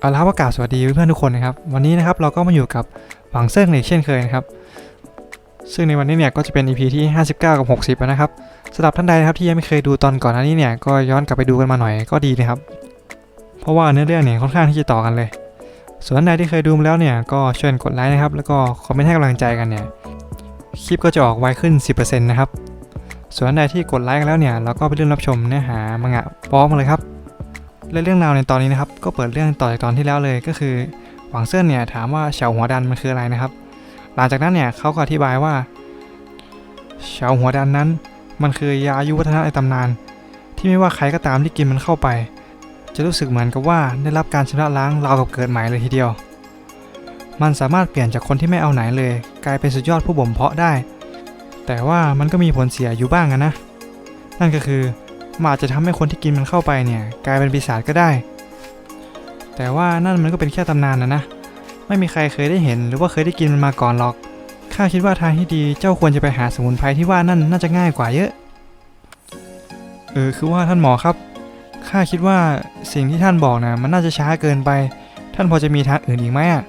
เอาละครับอากาศสวัสดีเพื่อนทุกคนนะครับ วันนี้นะครับเราก็มาอยู่กับหวังเซิ่งอีกเช่นเคยนะครับ ซึ่งในวันนี้เนี่ยก็จะเป็น EP ที่ 59 กับ 60 นะครับสำหรับท่านใดนะครับที่ยังไม่เคยดูตอนก่อนหน้านี้เนี่ยก็ย้อนกลับไปดูกันมาหน่อยก็ดีนะครับ เพราะว่าเนื้อเรื่องเนี่ยค่อนข้างที่จะต่อกันเลย ส่วนท่านใดที่เคยดูมาแล้วเนี่ยก็ช่วยกดไลค์นะครับแล้วก็คอมเมนต์ให้กำลังใจกันเนี่ยคลิปก็จะออกไวขึ้น 10%นะครับส่วนท่านใดที่กดไลค์แล้วเนี่ยเราก็ไปเริ่มรับชมเนื้อหามังงะพร้อมกันเลยครับ และเรื่องราวในตอนนี้นะครับก็เปิดเรื่องต่อจากตอนที่แล้วเลยก็คือหวังเซินเนี่ยถามว่าเฉาหัวดันมันคืออะไรนะครับ หลังจากนั้นเนี่ยเขาก็อธิบายว่าเฉาหัวดันนั้น มันคือยาอายุวัฒนะในตำนาน ที่ไม่ว่าใครก็ตามที่กินมันเข้าไป จะรู้สึกเหมือนกับว่าได้รับการชำระล้างราวกับเกิดใหม่เลยทีเดียว มันสามารถเปลี่ยนจากคนที่ไม่เอาไหนเลย กลายเป็นสุดยอดผู้บ่มเพาะได้ แต่ว่ามันก็มีผลเสียอยู่บ้างนะ นั่นก็คือ มันอาจจะทำให้คนที่กินมันเข้าไปเนี่ย กลายเป็นปีศาจก็ได้ แต่ว่านั่นมันก็เป็นแค่ตำนานนะนะ ไม่มีใครเคยได้เห็นหรือว่าเคยได้กินมันมาก่อนหรอก ข้าคิดว่าทางที่ดีเจ้าควรจะไปหาสมุนไพรที่ว่านั่นน่าจะง่ายกว่าเยอะ เออคือว่าท่านหมอครับ ข้าคิดว่าสิ่งที่ท่านบอกนะมันน่าจะช้าเกินไป ท่านพอจะมีทางอื่นอีกไหมอะ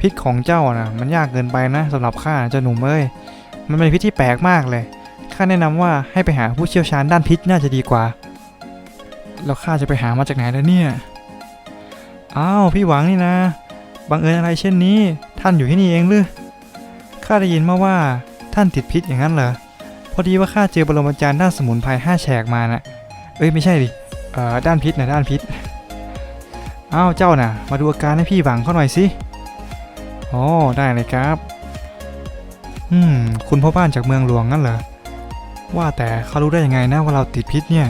พิษของเจ้านะมันยากเกินไปนะสำหรับข้าเจ้าหนุ่มเอ้ยมันเป็นพิษที่แปลกมากเลย ข้าแนะนำว่าให้ไปหาผู้เชี่ยวชาญด้านพิษน่าจะดีกว่า แล้วข้าจะไปหามาจากไหนแล้วเนี่ย อ้าวพี่หวังนี่นะ บังเอิญอะไรเช่นนี้ ท่านอยู่ที่นี่เองหรือ ข้าได้ยินมาว่าท่านติดพิษอย่างนั้นเหรอ พอดีว่าข้าเจอบรมอาจารย์ด้านสมุนไพรห้าแฉกมานะเอ้ยไม่ใช่ดิ เอ่อด้านพิษนะด้านพิษ อ้าวเจ้าน่ะ มาดูอาการให้พี่หวังเขาหน่อยสิ อ๋อได้เลยครับ อืม คุณพ่อบ้านจากเมืองหลวงงั้นเหรอ ว่าแต่เขารู้ได้ยังไงนะว่าเราติดพิษเนี่ย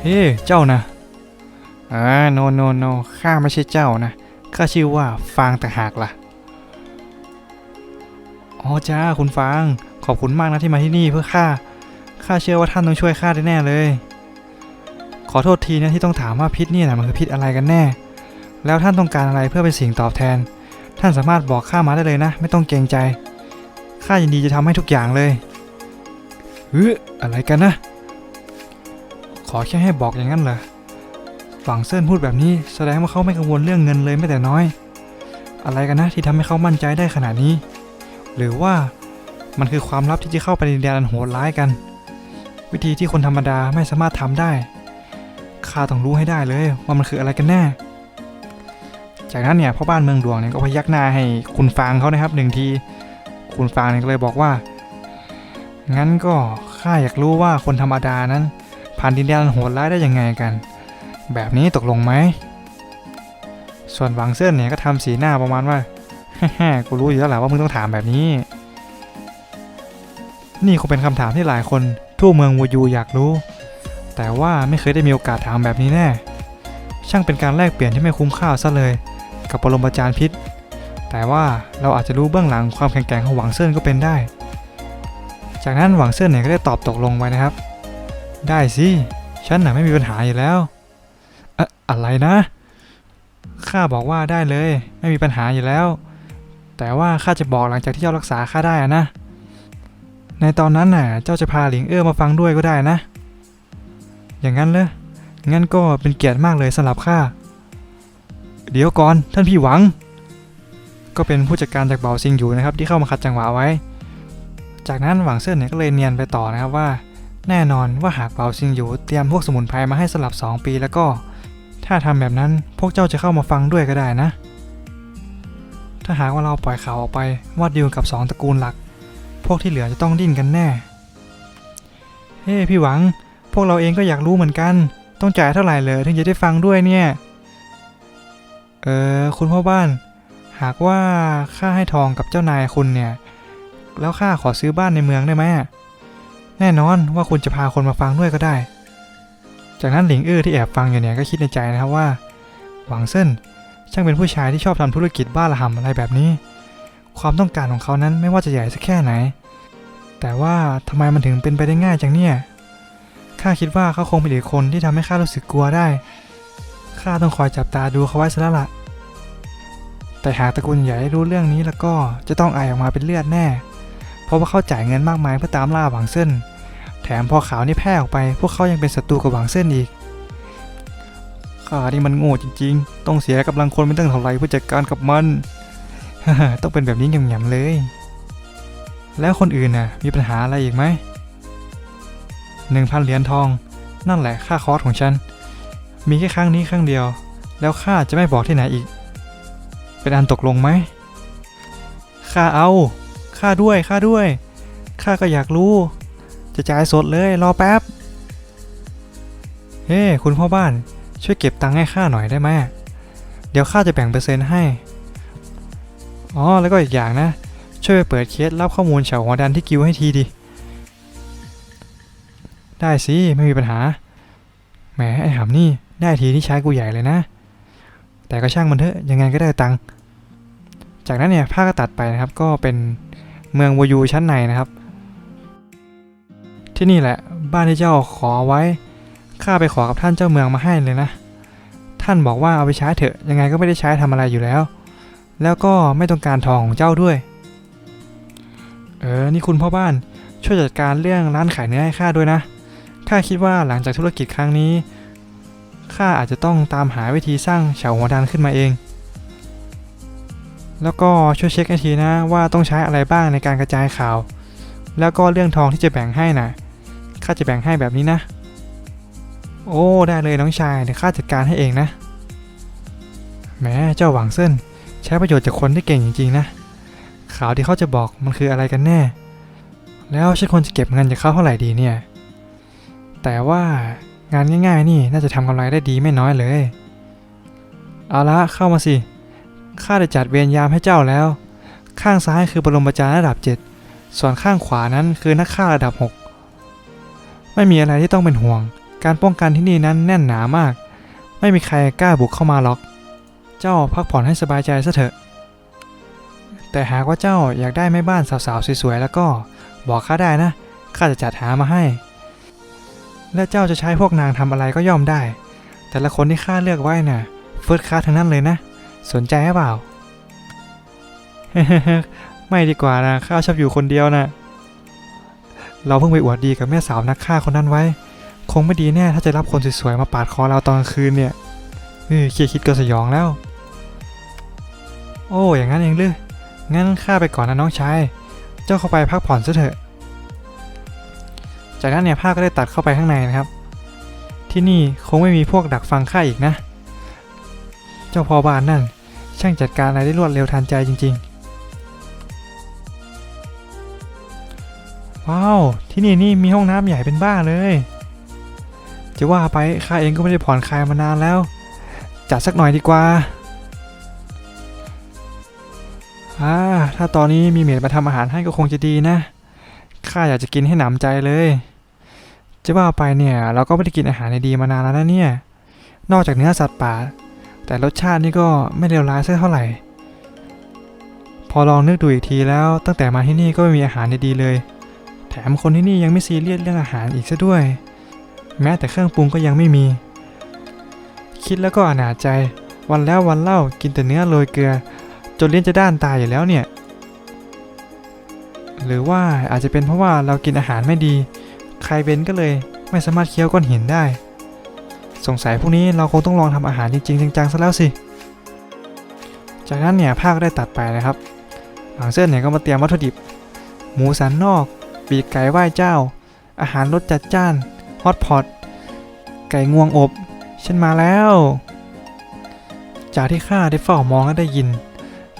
เฮ้ เจ้านะอ่าโนโนโนข้าไม่ใช่เจ้านะข้าชื่อว่าฟางแต่หากล่ะ อ๋อจ้าคุณฟาง ขอบคุณมากนะที่มาที่นี่เพื่อข้า ข้าเชื่อว่าท่านต้องช่วยข้าได้แน่เลย ขอโทษทีนะที่ต้องถามว่าพิษเนี่ยนะมันคือพิษอะไรกันแน่ แล้วท่านต้องการอะไรเพื่อเป็นสิ่งตอบแทน ท่านสามารถบอกข้ามาได้เลยนะ ไม่ต้องเกรงใจ ข้ายินดีจะทำให้ทุกอย่างเลย เฮ้ยอะไรกันนะ ขอแค่ให้บอกอย่างนั้นเหรอ ฝั่งเซินพูดแบบนี้แสดงว่าเขาไม่กังวลเรื่องเงินเลยแม้แต่น้อย อะไรกันนะที่ทำให้เขามั่นใจได้ขนาดนี้ หรือว่ามันคือความลับที่จะเข้าไปในแดนโหดร้ายกัน วิธีที่คนธรรมดาไม่สามารถทำได้ข้าต้องรู้ให้ได้เลยว่ามันคืออะไรกันแน่ จากนั้นเนี่ยพ่อบ้านเมืองหลวงเนี่ยก็พยักหน้าให้คุณฟางเขานะครับหนึ่งที คุณฟางเนี่ยก็เลยบอกว่า งั้นก็ข้าอยากรู้ว่าคนธรรมดานั้น ผ่านดินแดนโหดร้ายได้ยังไงกัน แบบนี้ตกลงไหม ส่วนหวังเซินเนี่ยก็ทำสีหน้าประมาณว่าฮ่าๆกูรู้อยู่แล้วแหละว่ามึงต้องถามแบบนี้ นี่คงเป็นคำถามที่หลายคนทั่วเมืองวูยูอยากรู้ แต่ว่าไม่เคยได้มีโอกาสถามแบบนี้แน่ ช่างเป็นการแลกเปลี่ยนที่ไม่คุ้มค่าซะเลย กับปรมาจารย์พิษ แต่ว่าเราอาจจะรู้เบื้องหลังความแข็งแกร่งของหวังเซินก็เป็นได้ จากนั้นหวังเซินเนี่ยก็ได้ตอบตกลงไปนะครับ ได้สิฉันน่ะไม่มีปัญหาอยู่แล้วอะอะไรนะข้าบอกว่าได้เลย ไม่มีปัญหาอยู่แล้ว แต่ว่าข้าจะบอกหลังจากที่เจ้ารักษาข้าได้นะ ในตอนนั้นน่ะ เจ้าจะพาหลิงเอื้อมาฟังด้วยก็ได้นะ อย่างนั้นเลยงั้นก็เป็นเกียรติมากเลยสำหรับข้าเดี๋ยวก่อนท่านพี่หวัง ก็เป็นผู้จัดการจากเบาซิงอยู่นะครับ ที่เข้ามาขัดจังหวะไว้ จากนั้นหวังเซินเนี่ยก็เลยเนียนไปต่อนะครับว่า แน่นอนว่าหากเบาซิงอยู่เตรียมพวกสมุนไพรมาให้สลับ 2 ปีแล้วก็ ถ้าทำแบบนั้นพวกเจ้าจะเข้ามาฟังด้วยก็ได้นะ ถ้าหากว่าเราปล่อยข่าวออกไปว่าดีลกับ 2 ตระกูลหลัก พวกที่เหลือจะต้องดิ้นกันแน่ เฮ้พี่หวัง พวกเราเองก็อยากรู้เหมือนกัน ต้องจ่ายเท่าไหร่เลยถึงจะได้ฟังด้วยเนี่ย เออคุณพ่อบ้าน หากว่าข้าให้ทองกับเจ้านายคุณเนี่ย แล้วข้าขอซื้อบ้านในเมืองได้ไหมแน่นอนว่าคุณจะพาคนมาฟังด้วยก็ได้ จากนั้นหลิงอื้อที่แอบฟังอยู่เนี่ยก็คิดในใจนะครับว่า หวังเซินช่างเป็นผู้ชายที่ชอบทำธุรกิจบ้าระห่ำอะไรแบบนี้ ความต้องการของเขานั้นไม่ว่าจะใหญ่สักแค่ไหน แต่ว่าทำไมมันถึงเป็นไปได้ง่ายจังเนี่ยข้าคิดว่าเขาคงเป็นอีกคนที่ทำให้ข้ารู้สึกกลัวได้ข้าต้องคอยจับตาดูเขาไว้ซะแล้วล่ะแต่หากตระกูลใหญ่รู้เรื่องนี้แล้วก็จะต้องอายออกมาเป็นเลือดแน่ เพราะว่าเขาจ่ายเงินมากมายเพื่อตามล่าหวังเส้น แถมพอข่าวนี้แพร่ออกไป พวกเขายังเป็นศัตรูกับหวังเส้นอีกข้านี่มันโง่จริงๆ ต้องเสียกำลังคนไม่ตั้งเท่าไรเพื่อจัดการกับมัน ต้องเป็นแบบนี้หยำๆเลย แล้วคนอื่นน่ะมีปัญหาอะไรอีกไหมหนึ่งพันเหรียญทอง นั่นแหละค่าคอร์สของฉัน มีแค่ครั้งนี้ครั้งเดียว แล้วข้าจะไม่บอกที่ไหนอีก เป็นอันตกลงไหมข้าเอา ข้าด้วยข้าด้วยข้าก็อยากรู้ จะจ่ายสดเลยรอแป๊บ เฮ้คุณพ่อบ้าน ช่วยเก็บตังค์ให้ข้าหน่อยได้ไหมเดี๋ยวข้าจะแบ่งเปอร์เซ็นต์ให้ อ๋อแล้วก็อีกอย่างนะ ช่วยไปเปิดเคสรับข้อมูลเฉาหัวดันที่กิวให้ทีดิ ได้สิ ไม่มีปัญหา แหมไอ้หำนี่ได้ทีที่ใช้กูใหญ่เลยนะ แต่ก็ช่างมันเถอะยังไงก็ได้ตังค์ จากนั้นเนี่ยภาพก็ตัดไปนะครับก็เป็น เมืองวายูชั้นในนะครับ ที่นี่แหละบ้านที่เจ้าขอไว้ข้าไปขอกับท่านเจ้าเมืองมาให้เลยนะ ท่านบอกว่าเอาไปใช้เถอะยังไงก็ไม่ได้ใช้ทำอะไรอยู่แล้ว แล้วก็ไม่ต้องการทองของเจ้าด้วย เออ นี่คุณพ่อบ้านช่วยจัดการเรื่องร้านขายเนื้อให้ข้าด้วยนะ ข้าคิดว่าหลังจากธุรกิจครั้งนี้ ข้าอาจจะต้องตามหาวิธีสร้างเฉาหัวดันขึ้นมาเอง แล้วก็ช่วยเช็คให้ทีนะว่าต้องใช้อะไรบ้างในการกระจายข่าว แล้วก็เรื่องทองที่จะแบ่งให้นะ่ะข้าจะแบ่งให้แบบนี้นะ โอ้ได้เลยน้องชายเดี๋ยวข้าจัดการให้เองนะแหมเจ้าหวังเส้น ใช้ประโยชน์จากคนที่เก่งจริงๆนะข่าวที่เขาจะบอกมันคืออะไรกันแน่ แล้วฉันควรจะเก็บเงินจากเขาเท่าไหร่ดีเนี่ย แต่ว่างานง่ายๆนี่น่าจะทำกำไรได้ดีไม่น้อยเลย เอาละเข้ามาสิ ข้าได้จัดเวรยามให้เจ้าแล้ว ข้างซ้ายคือปรมาจารย์ระดับ 7 ส่วนข้างขวานั้นคือนักฆ่าระดับ 6 ไม่มีอะไรที่ต้องเป็นห่วง การป้องกันที่นี่นั้นแน่นหนามาก ไม่มีใครกล้าบุกเข้ามาหรอก เจ้าพักผ่อนให้สบายใจซะเถอะ แต่หากว่าเจ้าอยากได้แม่บ้านสาวๆสวยๆแล้วก็บอกข้าได้นะข้าจะจัดหามาให้ และเจ้าจะใช้พวกนางทำอะไรก็ย่อมได้ แต่ละคนที่ข้าเลือกไว้น่ะเฟิร์สคลาสทั้งนั้นเลยนะ สนใจหรือเปล่า ไม่ดีกว่านะข้าชอบอยู่คนเดียวนะเราเพิ่งไปอวดดีกับแม่สาวนักฆ่าคนนั้นไว้ คงไม่ดีแน่ถ้าจะรับคนสวยๆมาปาดคอเราตอนกลางคืนเนี่ยเออเคียคิดก็สยองแล้ว โอ้อย่างนั้นเองหรืองั้นข้าไปก่อนนะน้องชาย เจ้าเข้าไปพักผ่อนซะเถอะ จากนั้นเนี่ยภาพก็ได้ตัดเข้าไปข้างในนะครับ ที่นี่คงไม่มีพวกดักฟังข้าอีกนะ เจ้าพ่อบ้านนั่น ช่างจัดการอะไรได้รวดเร็วทันใจจริง ๆ ว้าว ที่นี่นี่มีห้องน้ำใหญ่เป็นบ้าเลย จะว่าไปข้าเองก็ไม่ได้ผ่อนคลายมานานแล้ว จัดสักหน่อยดีกว่าอ่าถ้าตอนนี้มีเมดมาทำอาหารให้ก็คงจะดีนะข้าอยากจะกินให้หนำใจเลย จะว่าไปเนี่ย เราก็ไม่ได้กินอาหารในดีมานานแล้วนะเนี่ย นอกจากเนื้อสัตว์ป่า แต่รสชาตินี่ก็ไม่เลวร้ายสักเท่าไหร่ พอลองนึกดูอีกทีแล้วตั้งแต่มาที่นี่ก็ไม่มีอาหารดีๆเลย แถมคนที่นี่ยังไม่ซีเรียสเรื่องอาหารอีกซะด้วย แม้แต่เครื่องปรุงก็ยังไม่มี คิดแล้วก็อนาจใจ วันแล้ววันเล่ากินแต่เนื้อโรยเกลือ จนเลิ้นจะด้านตายอยู่แล้วเนี่ย หรือว่าอาจจะเป็นเพราะว่าเรากินอาหารไม่ดี ใครเบนก็เลยไม่สามารถเคี้ยวก้อนหินได้ สงสัยพวกนี้เราคงต้องลองทำอาหารจริงๆจังๆซะแล้วสิ จากนั้นเนี่ยภาคได้ตัดไปนะครับ หลังเส้นเนี่ยก็มาเตรียมวัตถุดิบ หมูสันนอก ปีกไก่ไหว้เจ้า อาหารรสจัดจ้าน ฮอตพอต ไก่งวงอบฉันมาแล้ว จากที่ข้าได้เฝ้ามองและได้ยิน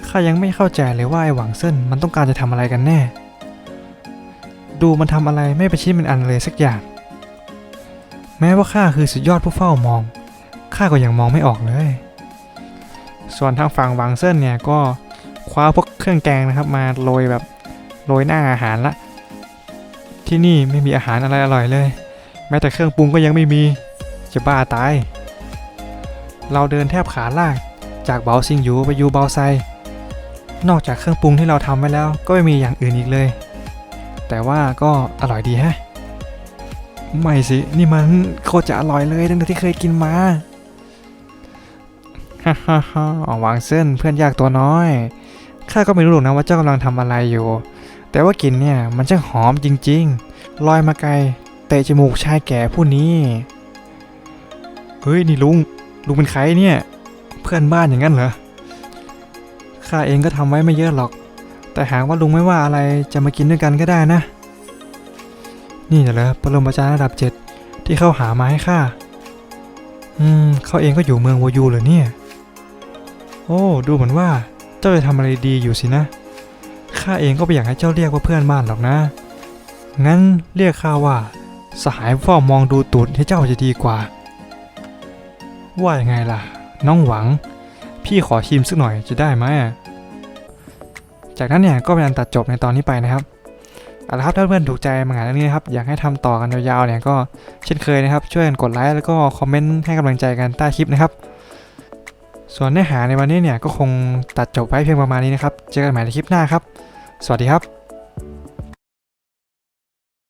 ข้ายังไม่เข้าใจเลยว่าไอ้หวังเส้นมันต้องการจะทำอะไรกันแน่ ดูมันทำอะไรไม่ประชิดเป็นอันเลยสักอย่าง แม้ว่าข้าคือสุดยอดผู้เฝ้ามอง ข้าก็ยังมองไม่ออกเลย ส่วนทางฝั่งวังเส้นเนี่ยก็คว้าพวกเครื่องแกงนะครับ มาโรยแบบโรยหน้าอาหารละ ที่นี่ไม่มีอาหารอะไรอร่อยเลย แม้แต่เครื่องปรุงก็ยังไม่มี จะบ้าตาย เราเดินแทบขาลากจากเบาซิงยูไปยูเบาไซ นอกจากเครื่องปรุงที่เราทำไว้แล้ว ก็ไม่มีอย่างอื่นอีกเลย แต่ว่าก็อร่อยดีฮะ ไม่สิ นี่มันโคตรจะอร่อยเลยตั้งแต่ที่เคยกินมา ฮ่าฮ่าฮ่าวางเส้นเพื่อนยากตัวน้อย ข้าก็ไม่รู้หรอกนะว่าเจ้ากำลังทำอะไรอยู่ แต่ว่ากลิ่นเนี่ยมันช่างหอมจริง ๆ ลอยมาไกล เตะจมูกชายแก่ผู้นี้ เฮ้ยนี่ลุง ลุงเป็นใครเนี่ย เพื่อนบ้านอย่างนั้นเหรอ ข้าเองก็ทำไว้ไม่เยอะหรอก แต่หากว่าลุงไม่ว่าอะไรจะมากินด้วยกันก็ได้นะ นี่น่เหรอปรมาจารย์ระดับเจ็ดที่เข้าหามาให้ข้า อืม เขาเองก็อยู่เมืองวายูเหรอเนี่ย โอ้ ดูเหมือนว่าเจ้าจะทำอะไรดีอยู่สินะ ข้าเองก็ไม่อยากให้เจ้าเรียกว่าเพื่อนบ้านหรอกนะ งั้นเรียกข้าว่า สหายเฝ้ามองดูตูดให้เจ้าจะดีกว่า ว่ายังไงล่ะ น้องหวัง พี่ขอชิมสักหน่อยจะได้ไหมจากนั้นเนี่ยก็เป็นอันตัดจบในตอนนี้ไปนะครับ เอาละครับถ้าเพื่อนถูกใจมังงะเรื่องนี้นะครับอยากให้ทำต่อกันยาวๆเนี่ยก็เช่นเคยนะครับ ช่วยกันกดไลค์แล้วก็คอมเมนต์ให้กำลังใจกันใต้คลิปนะครับส่วนเนื้อหาในวันนี้เนี่ยก็คงตัดจบไว้เพียงประมาณนี้นะครับ เจอกันใหม่ในคลิปหน้าครับ สวัสดีครับ